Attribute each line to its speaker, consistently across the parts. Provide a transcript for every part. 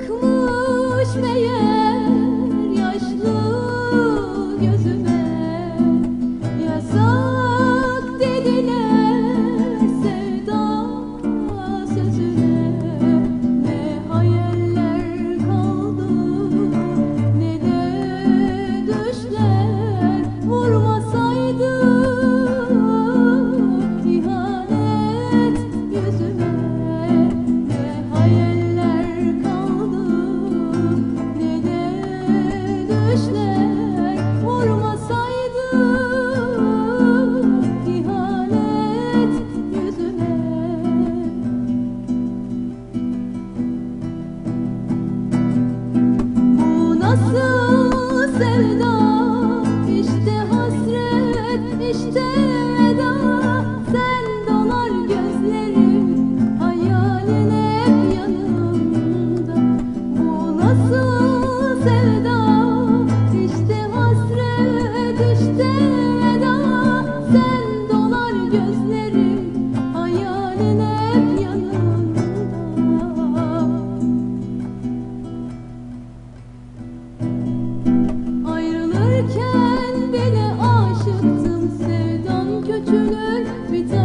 Speaker 1: Çıkmış meğer. Yaşarken bile aşıktım sevdam köçülür biter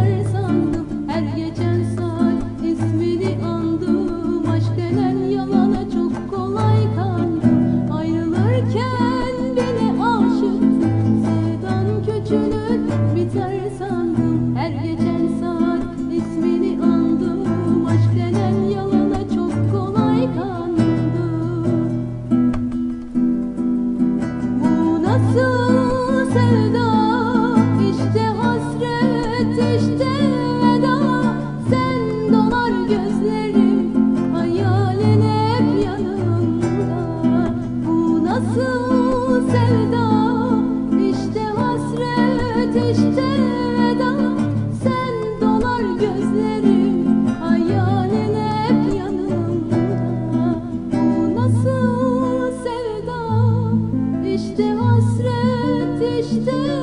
Speaker 1: nasıl sevda? İşte hasret işte hasret işte.